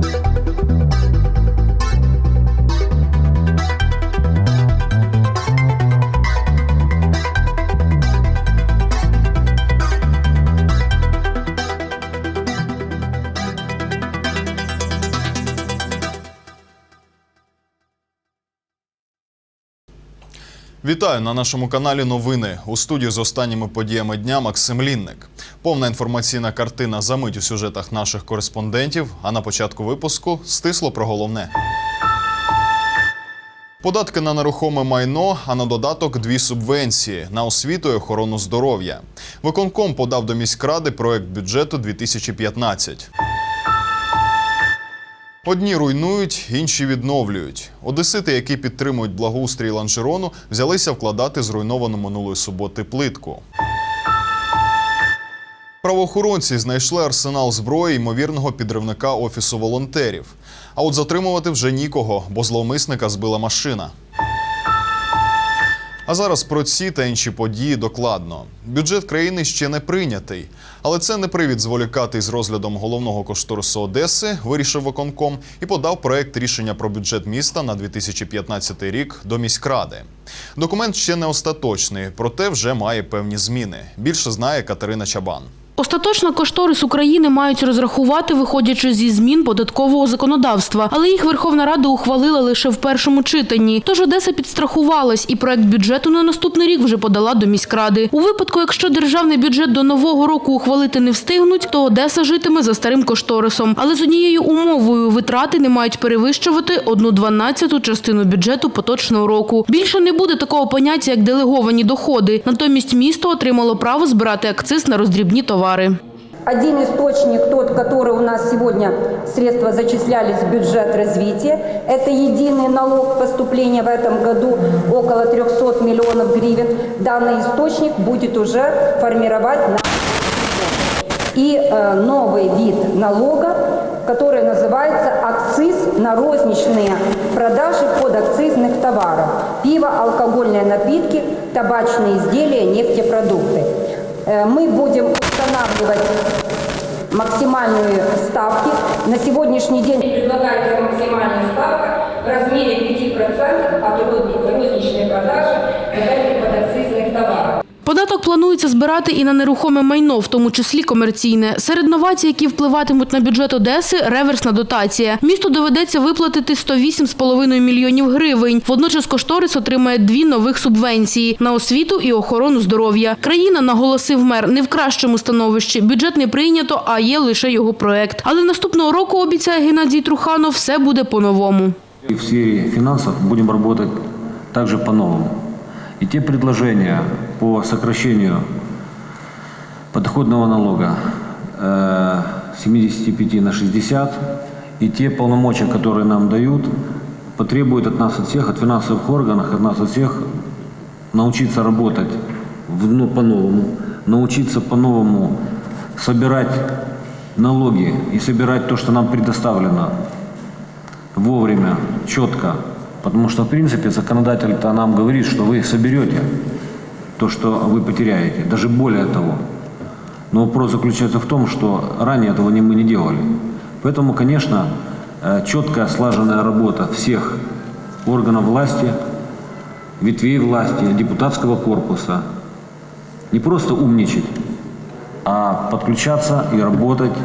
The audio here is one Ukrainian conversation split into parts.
thank you Вітаю на нашому каналі. Новини у студії з останніми подіями дня Максим Лінник. Повна інформаційна картина за мить у сюжетах наших кореспондентів. А на початку випуску стисло про головне. Податки на нерухоме майно, а на додаток дві субвенції на освіту і охорону здоров'я. Виконком подав до міськради проект бюджету 2015. Одні руйнують, інші відновлюють. Одесити, які підтримують благоустрій ланжерону, взялися вкладати зруйновану минулої суботи плитку. Правоохоронці знайшли арсенал зброї ймовірного підривника офісу волонтерів. А от затримувати вже нікого, бо зловмисника збила машина. А зараз про ці та інші події докладно. Бюджет країни ще не прийнятий, але це не привід зволікати з розглядом головного кошторису Одеси, вирішив виконком і подав проект рішення про бюджет міста на 2015 рік до міськради. Документ ще не остаточний, проте вже має певні зміни. Більше знає Катерина Чабан. Остаточно кошторис України мають розрахувати, виходячи зі змін податкового законодавства, але їх Верховна Рада ухвалила лише в першому читанні. Тож Одеса підстрахувалась, і проект бюджету на наступний рік вже подала до міськради. У випадку, якщо державний бюджет до нового року ухвалити не встигнуть, то Одеса житиме за старим кошторисом. Але з однією умовою витрати не мають перевищувати одну дванадцяту частину бюджету поточного року. Більше не буде такого поняття, як делеговані доходи. Натомість місто отримало право збирати акциз на роздрібні товари. Один источник, тот, который у нас сегодня средства зачислялись в бюджет развития, это единый налог поступления в этом году около 300 миллионов гривен. Данный источник будет уже формировать. И э, новый вид налога, который называется акциз на розничные продажи подакцизных товаров. Пиво, алкогольные напитки, табачные изделия, нефтепродукты. Э, Мы будем устанавливать максимальные ставки. На сегодняшний день предлагается максимальная ставка в размере 5% от розничной продажи этих подакцизных товаров. Податок планується збирати і на нерухоме майно, в тому числі комерційне. Серед новацій, які впливатимуть на бюджет Одеси, реверсна дотація. Місту доведеться виплатити 108,5 мільйонів гривень. Водночас кошторис отримає дві нових субвенції на освіту і охорону здоров'я. Країна, наголосив мер, не в кращому становищі. Бюджет не прийнято, а є лише його проект. Але наступного року обіцяє Геннадій Труханов, все буде по-новому. В сфере финансов будем работать также по-новому. И те предложения по сокращению подоходного налога э, с 75 на 60 и те полномочия, которые нам дают, потребуют от нас, от всех, от финансовых органов, от нас, от всех научиться работать ну, по-новому, научиться по-новому собирать налоги и собирать то, что нам предоставлено вовремя, четко. Потому что, в принципе, законодатель-то нам говорит, что вы соберете то, что вы потеряете, даже более того. Но вопрос заключается в том, что ранее этого не, мы не делали. Поэтому, конечно, э, четкая, слаженная работа всех органов власти, ветвей власти, депутатского корпуса. Не просто умничать, а подключаться и работать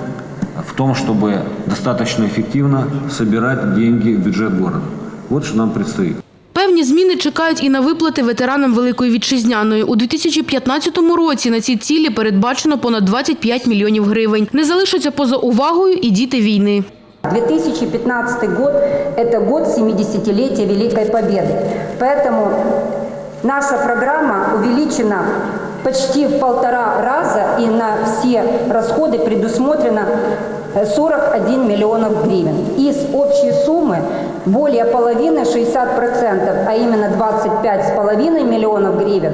в том, чтобы достаточно эффективно собирать деньги в бюджет города. Вот что нам предстоит. Певні зміни чекають і на виплати ветеранам Великої Вітчизняної. У 2015 році на ці цілі передбачено понад 25 мільйонів гривень. Не залишаться поза увагою і діти війни. 2015 год – это год 70-летия Великой Победы. Поэтому наша программа увеличена почти в полтора раза, и на все расходы предусмотрено э, 41 миллионов гривен. Из общей суммы более половины, 60%, а именно 25,5 миллионов гривен,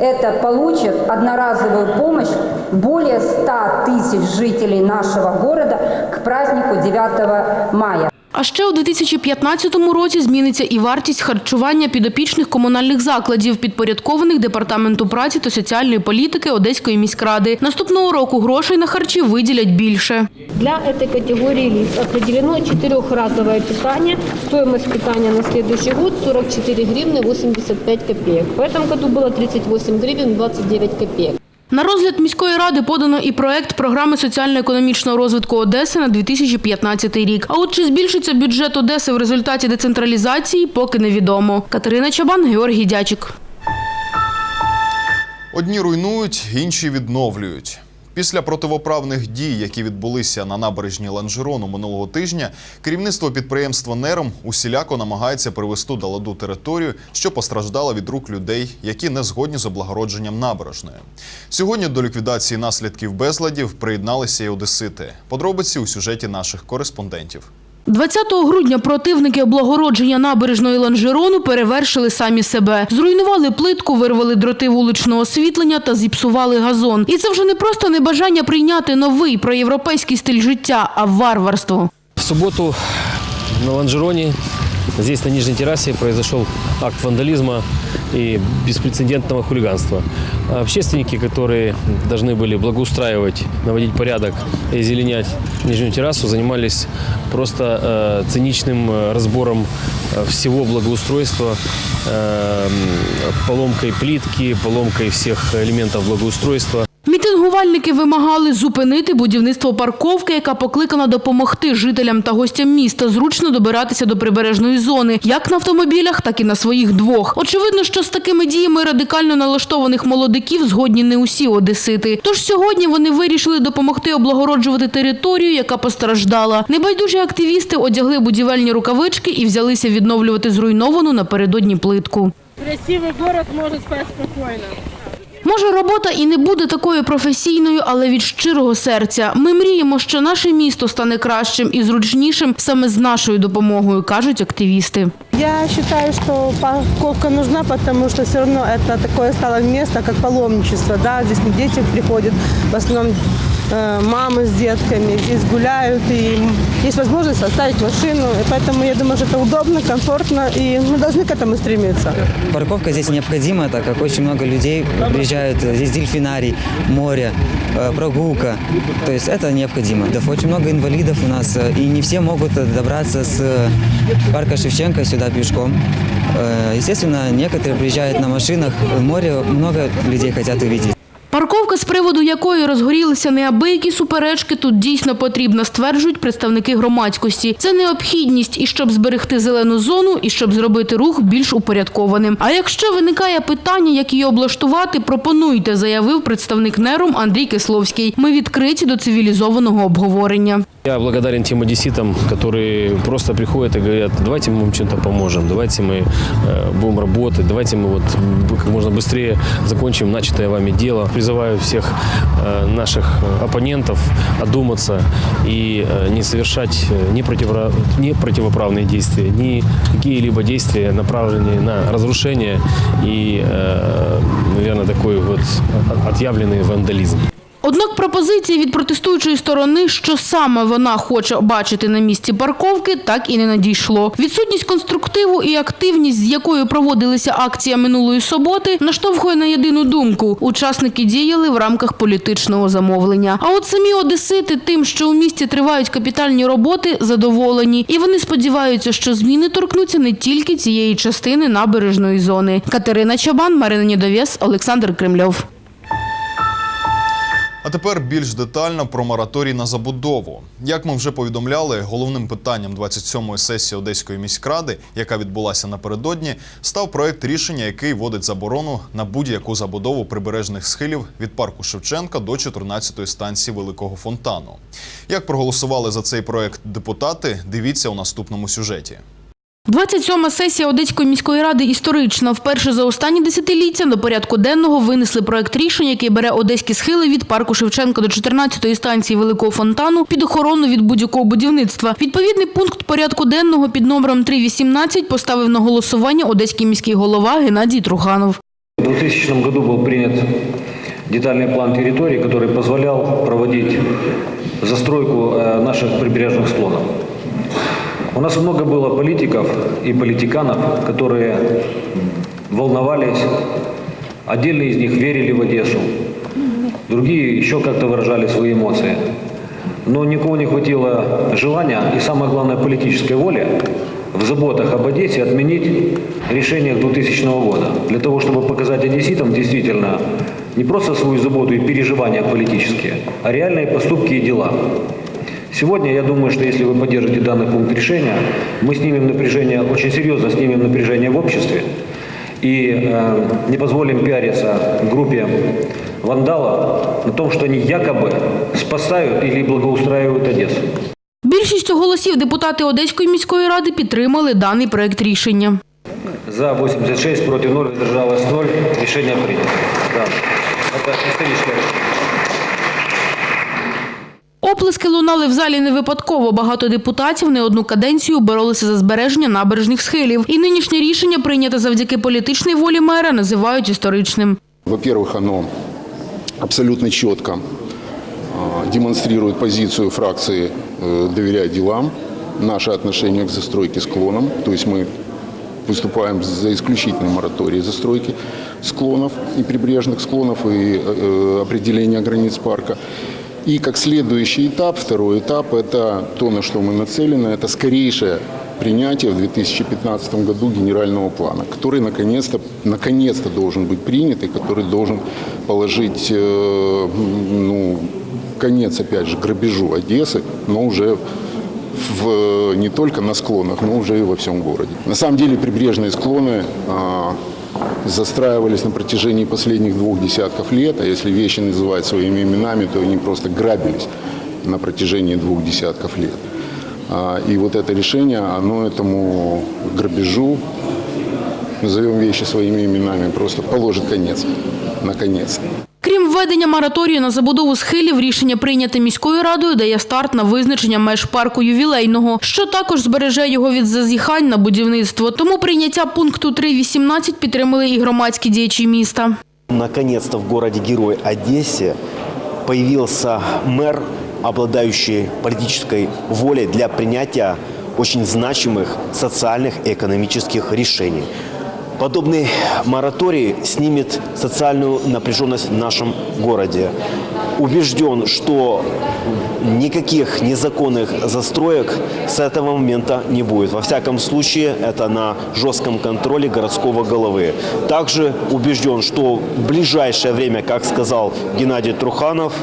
это получат одноразовую помощь более 100 тысяч жителей нашего города к празднику 9 мая. А ще у 2015 році зміниться і вартість харчування підопічних комунальних закладів, підпорядкованих Департаменту праці та соціальної політики Одеської міськради. Наступного року грошей на харчі виділять більше. Для этой категории лиц определено четырехразовое питание. Стоимость питания на следующий год 44 гривны 85 копеек. В этом году было 38 гривен 29 копеек. На розгляд міської ради подано і проект програми соціально-економічного розвитку Одеси на 2015 рік. А от чи збільшиться бюджет Одеси в результаті децентралізації, поки невідомо. Катерина Чабан, Георгій Дячик. Одні руйнують, інші відновлюють. Після противоправних дій, які відбулися на набережні Ланжерону минулого тижня, керівництво підприємства Нером усіляко намагається привести до ладу територію, що постраждала від рук людей, які не згодні з облагородженням набережної. Сьогодні до ліквідації наслідків безладів приєдналися й одесити. Подробиці у сюжеті наших кореспондентів. 20 грудня противники облагородження набережної Ланжерону перевершили самі себе. Зруйнували плитку, вирвали дроти вуличного освітлення та зіпсували газон. І це вже не просто небажання прийняти новий проєвропейський стиль життя, а варварство. В субботу на Ланжероне, здесь на нижней террасе, произошел акт вандализма и беспрецедентного хулиганства. Общественники, которые должны были благоустраивать, наводить порядок и зеленять нижнюю террасу, занимались просто э, циничным э, разбором э, всего благоустройства, э, поломкой плитки, поломкой всех элементов благоустройства. Мітингувальники вимагали зупинити будівництво парковки, яка покликана допомогти жителям та гостям міста зручно добиратися до прибережної зони, як на автомобілях, так і на своїх двох. Очевидно, що з такими діями радикально налаштованих молодиків згодні не усі одесити. Тож сьогодні вони вирішили допомогти облагороджувати територію, яка постраждала. Небайдужі активісти одягли будівельні рукавички і взялися відновлювати зруйновану напередодні плитку. Красивый город может спать спокойно. Може, робота і не буде такою професійною, але від щирого серця. Ми мріємо, що наше місто стане кращим і зручнішим саме з нашою допомогою, кажуть активісти. Я считаю, что парковка нужна, потому что все равно это такое стало место, как паломничество. Да? Здесь дети приходят, в основном э, мамы с детками здесь гуляют, и есть возможность оставить машину. И поэтому я думаю, что это удобно, комфортно, и мы должны к этому стремиться. Парковка здесь необходима, так как очень много людей приезжают. Здесь дельфинарий, море, э, прогулка. То есть это необходимо. Очень много инвалидов у нас, э, и не все могут э, добраться с э, парка Шевченко сюда пешком. Э, Естественно, некоторые приезжают на машинах. Море много людей хотят увидеть. Парковка, з приводу якої розгорілися неабиякі суперечки, тут дійсно потрібна, стверджують представники громадськості. Це необхідність і щоб зберегти зелену зону, і щоб зробити рух більш упорядкованим. А якщо виникає питання, як її облаштувати, пропонуйте, заявив представник нером Андрій Кисловський. Ми відкриті до цивілізованого обговорення. Я благодарен тем одесситам, которые просто приходят и говорят, давайте мы вам чем-то поможем, давайте мы э, будем работать, давайте мы вот как можно быстрее закончим начатое вами дело. Призываю всех э, наших э, оппонентов одуматься и не совершать ни противоправные действия, ни какие-либо действия, направленные на разрушение и, наверное, такой вот от- отъявленный вандализм. Однак пропозиції від протестуючої сторони, що саме вона хоче бачити на місці парковки, так і не надійшло. Відсутність конструктиву і активність, з якою проводилися акція минулої суботи, наштовхує на єдину думку: учасники діяли в рамках політичного замовлення. А от самі одесити тим, що у місті тривають капітальні роботи, задоволені, і вони сподіваються, що зміни торкнуться не тільки цієї частини набережної зони. Катерина Чабан, Марина Нідовєс, Олександр Кремльов. Тепер більш детально про мораторій на забудову. Як ми вже повідомляли, головним питанням 27-ї сесії Одеської міськради, яка відбулася напередодні, став проект рішення, який вводить заборону на будь-яку забудову прибережних схилів від парку Шевченка до 14-ї станції Великого фонтану. Як проголосували за цей проект депутати, дивіться у наступному сюжеті. 27-ма сесія Одеської міської ради історична. Вперше за останні десятиліття до порядку денного винесли проект рішення, який бере одеські схили від парку Шевченка до 14-ї станції Великого фонтану під охорону від будь-якого будівництва. Відповідний пункт порядку денного під номером 3.18 поставив на голосування одеський міський голова Геннадій Труханов. В 2000 году был принят детальный план территории, который позволял проводить застройку э, наших прибрежных склонов. У нас много было политиков и политиканов, которые волновались. Отдельные из них верили в Одессу. Другие еще как-то выражали свои эмоции. Но никого не хватило желания и, самое главное, политической воли в заботах об Одессе отменить решение 2000 года. Для того, чтобы показать одесситам действительно не просто свою заботу и переживания политические, а реальные поступки и дела. Сегодня, я думаю, что если вы поддержите данный пункт решения, мы снимем напряжение, очень серьезно снимем напряжение в обществе и э, не позволим пиариться группе вандалов на том, что они якобы спасают или благоустраивают Одессу. Більшістю голосів депутати Одеської міської ради підтримали даний проект рішення. За 86, против 0, воздержалось 0. Решение принято. Да. Это историческое решение. Оплески лунали в залі не випадково. Багато депутатів не одну каденцію боролися за збереження набережних схилів. І нинішнє рішення, прийняте завдяки політичній волі мера, називають історичним. Во-первых, оно абсолютно четко а, демонстрирует позицию фракции э, «Доверять делам», наше отношение к застройке склоном. То есть мы выступаем за исключительный мораторий застройки склонов и прибрежных склонов и э, определения границ парка. И как следующий этап, второй этап, это то, на что мы нацелены, это скорейшее принятие в 2015 году генерального плана, который наконец-то наконец должен быть принят и который должен положить э, ну, конец, опять же, грабежу Одессы, но уже в, не только на склонах, но уже и во всем городе. На самом деле прибрежные склоны а, застраивались на протяжении последних двух десятков лет, а если вещи называть своими именами, то они просто грабились на протяжении двух десятков лет. А, И вот это решение, оно этому грабежу, назовем вещи своими именами, просто положит конец. Наконец-то. Крім введення мораторію на забудову схилів, рішення прийняте міською радою дає старт на визначення меж парку ювілейного, що також збереже його від зазіхань на будівництво. Тому прийняття пункту 3.18 підтримали і громадські діячі міста. Наконец-то в городе-герой Одессе появился мэр, обладающий политической волей для принятия очень значимых социальных и экономических решений. Подобный мораторий снимет социальную напряженность в нашем городе. Убежден, что никаких незаконных застроек с этого момента не будет. Во всяком случае, это на жестком контроле городского головы. Также убежден, что в ближайшее время, как сказал Геннадий Труханов,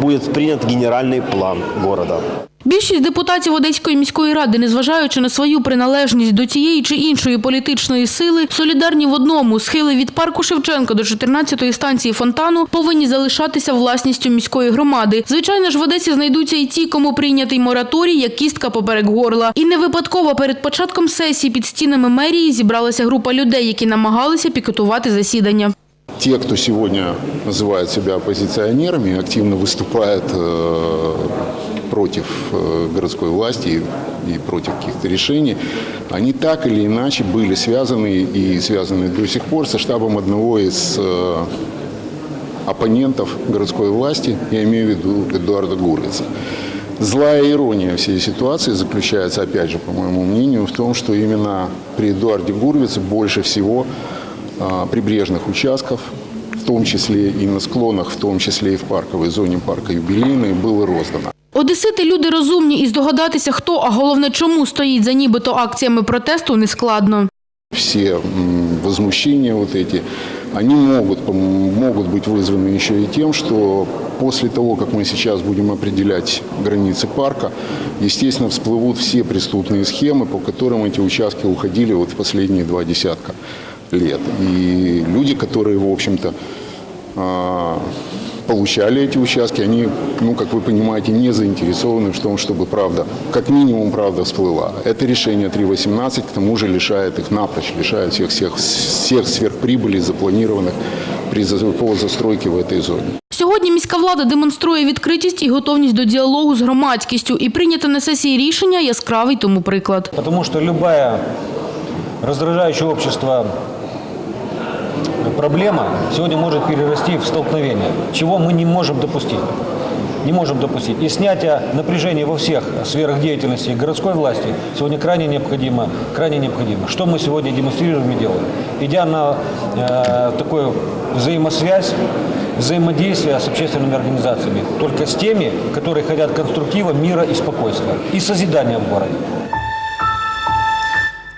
будет принят генеральный план города. Більшість депутатів Одеської міської ради, незважаючи на свою приналежність до тієї чи іншої політичної сили, солідарні в одному схили від парку Шевченка до 14-ї станції фонтану повинні залишатися власністю міської громади. Звичайно ж, в Одесі знайдуться і ті, кому прийнятий мораторій як кістка поперек горла. І не випадково перед початком сесії під стінами мерії зібралася група людей, які намагалися пікетувати засідання. Те, кто сегодня называет себя оппозиционерами, активно выступает э, против э, городской власти и, против каких-то решений, они так или иначе были связаны и связаны до сих пор со штабом одного из э, оппонентов городской власти, я имею в виду Эдуарда Гурвица. Злая ирония всей ситуации заключается, опять же, по моему мнению, в том, что именно при Эдуарде Гурвице больше всего прибрежных участков, в том числе и на склонах, в том числе и в парковой зоне парка Юбилейной, было роздано. Одесити люди розумні і здогадатися, хто, а головне, чому стоїть за нібито акціями протесту, нескладно. все м, возмущения вот эти, они могут, пом- могут быть вызваны еще и тем, что после того, как мы сейчас будем определять границы парка, естественно, всплывут все преступные схемы, по которым эти участки уходили вот в последние два десятка лет. И люди, которые, в общем-то, а, получали эти участки, они, ну, как вы понимаете, не заинтересованы в том, чтобы правда, как минимум правда всплыла. Это решение 3.18 к тому же лишает их напрочь, лишает всех, всех, всех сверхприбылей, запланированных при, за- по застройке в этой зоне. Сьогодні міська влада демонструє відкритість і готовність до діалогу з громадськістю. І прийняте на сесії рішення яскравий тому приклад. Потому что любая раздражающая общество проблема сегодня может перерасти в столкновение, чего мы не можем допустить. не можем допустить. И снятие напряжения во всех сферах деятельности городской власти сегодня крайне необходимо. Крайне необходимо. Что мы сегодня демонстрируем и делаем? Идя на э, такую взаимосвязь, взаимодействие с общественными организациями. Только с теми, которые хотят конструктива, мира и спокойствия. И созидания в городе.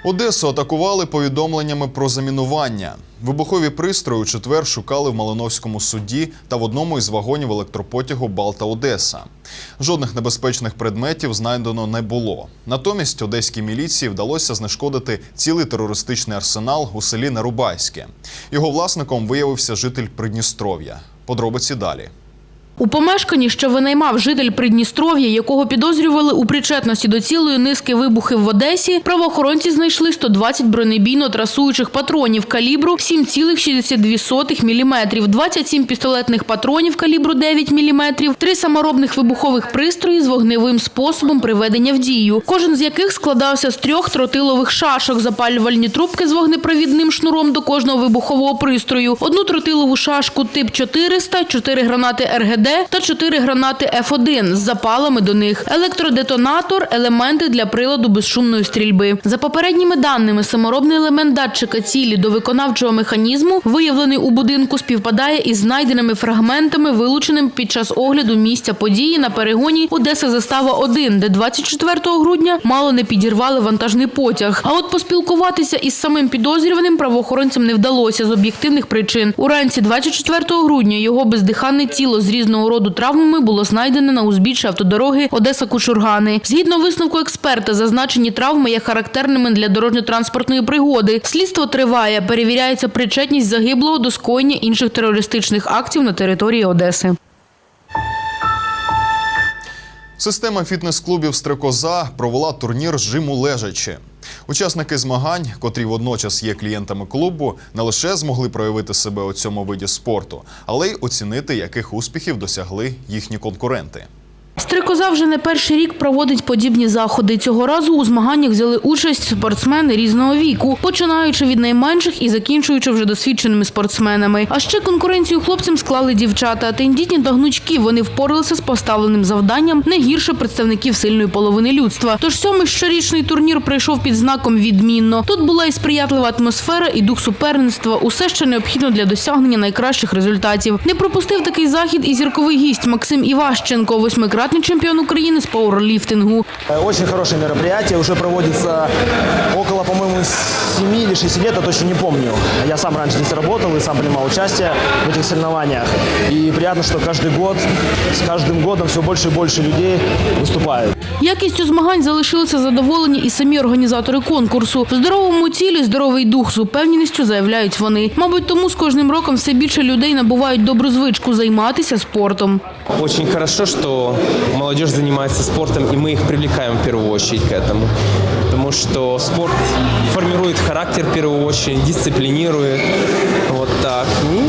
Одесу атакували повідомленнями про замінування. Вибухові пристрої у четвер шукали в Малиновському суді та в одному із вагонів електропотягу Балта Одеса. Жодних небезпечних предметів знайдено не було. Натомість одеській міліції вдалося знешкодити цілий терористичний арсенал у селі Нерубайське. Його власником виявився житель Придністров'я. Подробиці далі. У помешканні, що винаймав житель Придністров'я, якого підозрювали у причетності до цілої низки вибухів в Одесі, правоохоронці знайшли 120 бронебійно-трасуючих патронів калібру 7,62 мм, 27 пістолетних патронів калібру 9 мм, три саморобних вибухових пристрої з вогневим способом приведення в дію, кожен з яких складався з трьох тротилових шашок, запалювальні трубки з вогнепровідним шнуром до кожного вибухового пристрою, одну тротилову шашку тип 400, чотири гранати РГД та чотири гранати F1 з запалами до них, електродетонатор, елементи для приладу безшумної стрільби. За попередніми даними, саморобний елемент датчика цілі до виконавчого механізму, виявлений у будинку, співпадає із знайденими фрагментами, вилученими під час огляду місця події на перегоні Одеса Застава 1 де 24 грудня мало не підірвали вантажний потяг. А от поспілкуватися із самим підозрюваним правоохоронцям не вдалося з об'єктивних причин. Уранці 24 грудня його бездиханне тіло з різного роду травмами було знайдене на узбіччі автодороги Одеса-Кучургани. Згідно висновку експерта, зазначені травми є характерними для дорожньо-транспортної пригоди. Слідство триває, перевіряється причетність загиблого до скоєння інших терористичних актів на території Одеси. Система фітнес-клубів Стрекоза провела турнір жиму лежачи. Учасники змагань, котрі водночас є клієнтами клубу, не лише змогли проявити себе у цьому виді спорту, але й оцінити, яких успіхів досягли їхні конкуренти. Стрикоза вже не перший рік проводить подібні заходи. Цього разу у змаганнях взяли участь спортсмени різного віку, починаючи від найменших і закінчуючи вже досвідченими спортсменами. А ще конкуренцію хлопцям склали дівчата. Тендітні та гнучкі вони впоралися з поставленим завданням не гірше представників сильної половини людства. Тож сьомий щорічний турнір пройшов під знаком відмінно. Тут була і сприятлива атмосфера, і дух суперництва. Усе, що необхідно для досягнення найкращих результатів. Не пропустив такий захід і зірковий гість Максим Іващенко, восьмикратний чемпіон України з пауерліфтингу. Очень хорошее мероприятие, уже проводится около, по-моему, 7 или 6 лет, я точно не помню. Я сам раньше здесь работал и сам принимал участие в этих соревнованиях. И приятно, что каждый год, с каждым годом все больше и больше людей выступают. Якістю змагань залишилися задоволені і самі організатори конкурсу. В здоровому тілі здоровий дух з упевненістю заявляють вони. Мабуть, тому з кожним роком все більше людей набувають добру звичку займатися спортом. Очень хорошо, что молодежь занимается спортом, и мы их привлекаем в первую очередь к этому. Потому что спорт формирует характер в первую очередь, дисциплинирует. Вот так. И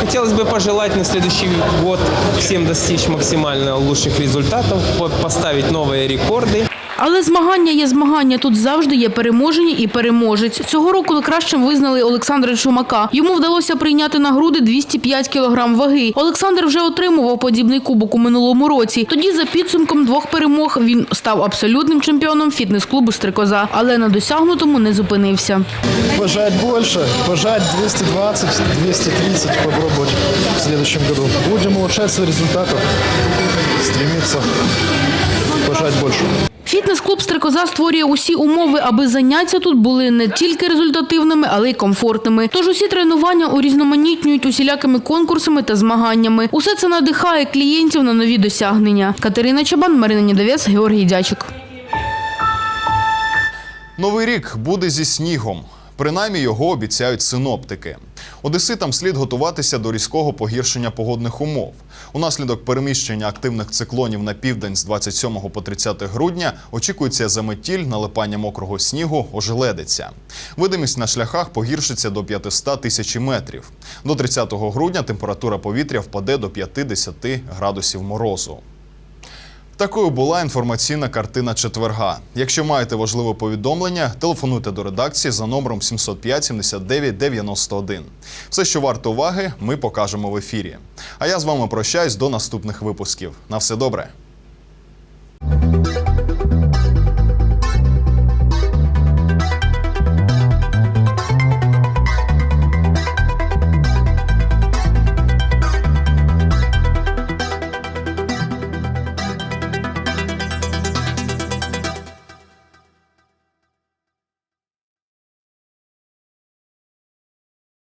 хотелось бы пожелать на следующий год всем достичь максимально лучших результатов, по- поставить новые рекорды. Але змагання є змагання. Тут завжди є переможені і переможець. Цього року кращим визнали Олександра Чумака. Йому вдалося прийняти на груди 205 кілограм ваги. Олександр вже отримував подібний кубок у минулому році. Тоді за підсумком двох перемог він став абсолютним чемпіоном фітнес-клубу Стрикоза, але на досягнутому не зупинився. Пожать больше, пожать 220, 230 попробовать в следующем году. Будем улучшать свои результаты, стремиться пожать больше. Фітнес-клуб Стрекоза створює усі умови, аби заняття тут були не тільки результативними, але й комфортними. Тож усі тренування урізноманітнюють усілякими конкурсами та змаганнями. Усе це надихає клієнтів на нові досягнення. Катерина Чабан, Марина Нідовець, Георгій Дячик. Новий рік буде зі снігом. Принаймні його обіцяють синоптики. Одеситам слід готуватися до різкого погіршення погодних умов. Унаслідок переміщення активних циклонів на південь з 27 по 30 грудня очікується заметіль, налипання мокрого снігу, ожеледиця. Видимість на шляхах погіршиться до 500 тисяч метрів. До 30 грудня температура повітря впаде до 50 градусів морозу. Такою була інформаційна картина четверга. Якщо маєте важливе повідомлення, телефонуйте до редакції за номером 705 79 91. Все, що варто уваги, ми покажемо в ефірі. А я з вами прощаюсь до наступних випусків. На все добре.